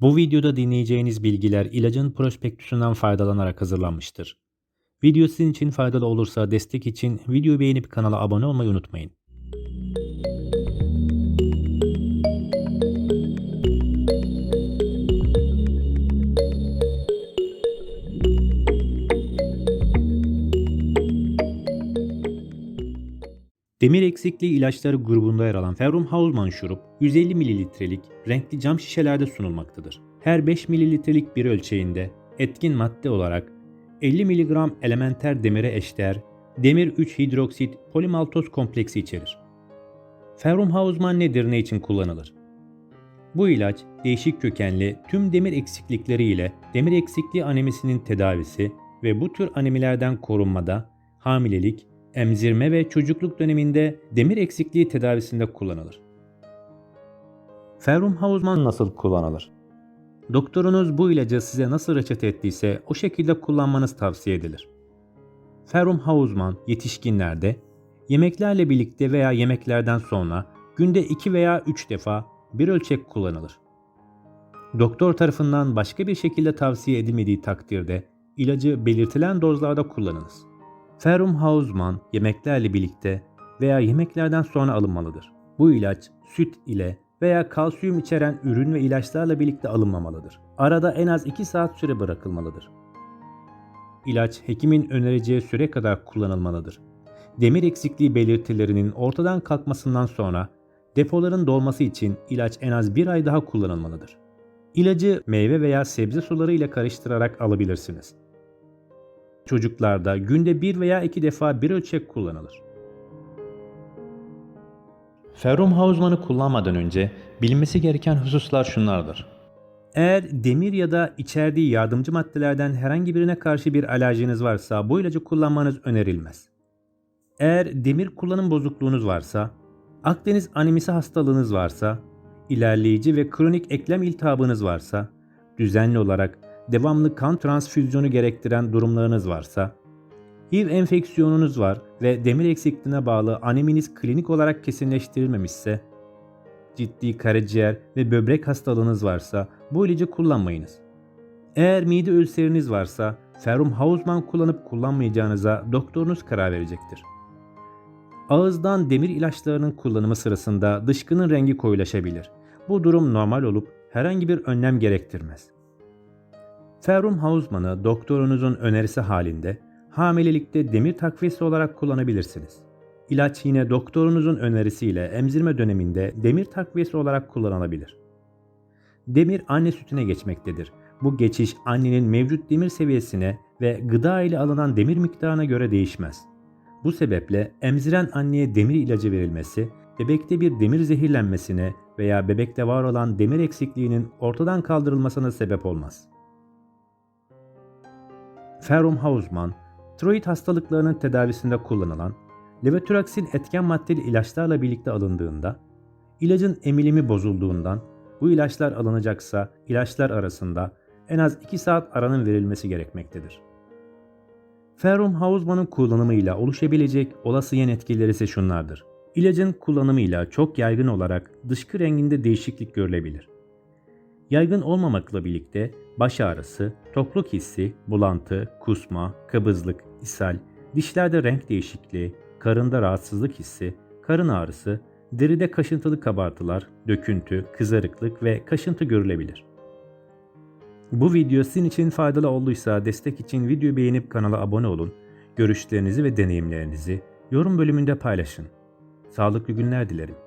Bu videoda dinleyeceğiniz bilgiler ilacın prospektüsünden faydalanarak hazırlanmıştır. Video sizin için faydalı olursa destek için videoyu beğenip kanala abone olmayı unutmayın. Demir eksikliği ilaçları grubunda yer alan Ferrum Hausmann şurup 150 mililitrelik renkli cam şişelerde sunulmaktadır. Her 5 mililitrelik bir ölçeğinde etkin madde olarak 50 mg elementer demire eşdeğer demir 3 hidroksit polimaltoz kompleksi içerir. Ferrum Hausmann nedir ne için kullanılır? Bu ilaç değişik kökenli tüm demir eksiklikleri ile demir eksikliği anemisinin tedavisi ve bu tür anemilerden korunmada, hamilelik, emzirme ve çocukluk döneminde demir eksikliği tedavisinde kullanılır. Ferrum Hausmann nasıl kullanılır? Doktorunuz bu ilacı size nasıl reçete ettiyse o şekilde kullanmanız tavsiye edilir. Ferrum Hausmann yetişkinlerde yemeklerle birlikte veya yemeklerden sonra günde 2 veya 3 defa bir ölçek kullanılır. Doktor tarafından başka bir şekilde tavsiye edilmediği takdirde ilacı belirtilen dozlarda kullanınız. Ferrum Hausmann yemeklerle birlikte veya yemeklerden sonra alınmalıdır. Bu ilaç süt ile veya kalsiyum içeren ürün ve ilaçlarla birlikte alınmamalıdır. Arada en az 2 saat süre bırakılmalıdır. İlaç hekimin önereceği süre kadar kullanılmalıdır. Demir eksikliği belirtilerinin ortadan kalkmasından sonra depoların dolması için ilaç en az bir ay daha kullanılmalıdır. İlacı meyve veya sebze suları ile karıştırarak alabilirsiniz. Çocuklarda günde bir veya iki defa bir ölçek kullanılır. Ferrum Hausmann'ı kullanmadan önce bilinmesi gereken hususlar şunlardır. Eğer demir ya da içerdiği yardımcı maddelerden herhangi birine karşı bir alerjiniz varsa bu ilacı kullanmanız önerilmez. Eğer demir kullanım bozukluğunuz varsa, Akdeniz anemisi hastalığınız varsa, ilerleyici ve kronik eklem iltihabınız varsa, düzenli olarak devamlı kan transfüzyonu gerektiren durumlarınız varsa, HIV enfeksiyonunuz var ve demir eksikliğine bağlı aneminiz klinik olarak kesinleştirilmemişse, ciddi karaciğer ve böbrek hastalığınız varsa bu ilacı kullanmayınız. Eğer mide ülseriniz varsa Ferrum Hausmann kullanıp kullanmayacağınıza doktorunuz karar verecektir. Ağızdan demir ilaçlarının kullanımı sırasında dışkının rengi koyulaşabilir. Bu durum normal olup herhangi bir önlem gerektirmez. Ferrum Hausmann'ı doktorunuzun önerisi halinde hamilelikte demir takviyesi olarak kullanabilirsiniz. İlaç yine doktorunuzun önerisiyle emzirme döneminde demir takviyesi olarak kullanılabilir. Demir anne sütüne geçmektedir. Bu geçiş annenin mevcut demir seviyesine ve gıda ile alınan demir miktarına göre değişmez. Bu sebeple emziren anneye demir ilacı verilmesi, bebekte bir demir zehirlenmesine veya bebekte var olan demir eksikliğinin ortadan kaldırılmasına sebep olmaz. Ferrum Hausmann, tiroid hastalıklarının tedavisinde kullanılan levetüraksin etken maddeli ilaçlarla birlikte alındığında, ilacın emilimi bozulduğundan bu ilaçlar alınacaksa ilaçlar arasında en az 2 saat aranın verilmesi gerekmektedir. Ferrum Hausmann'ın kullanımıyla oluşabilecek olası yan etkileri ise şunlardır. İlacın kullanımıyla çok yaygın olarak dışkı renginde değişiklik görülebilir. Yaygın olmamakla birlikte baş ağrısı, tokluk hissi, bulantı, kusma, kabızlık, ishal, dişlerde renk değişikliği, karında rahatsızlık hissi, karın ağrısı, deride kaşıntılı kabartılar, döküntü, kızarıklık ve kaşıntı görülebilir. Bu video sizin için faydalı olduysa destek için videoyu beğenip kanala abone olun. Görüşlerinizi ve deneyimlerinizi yorum bölümünde paylaşın. Sağlıklı günler dilerim.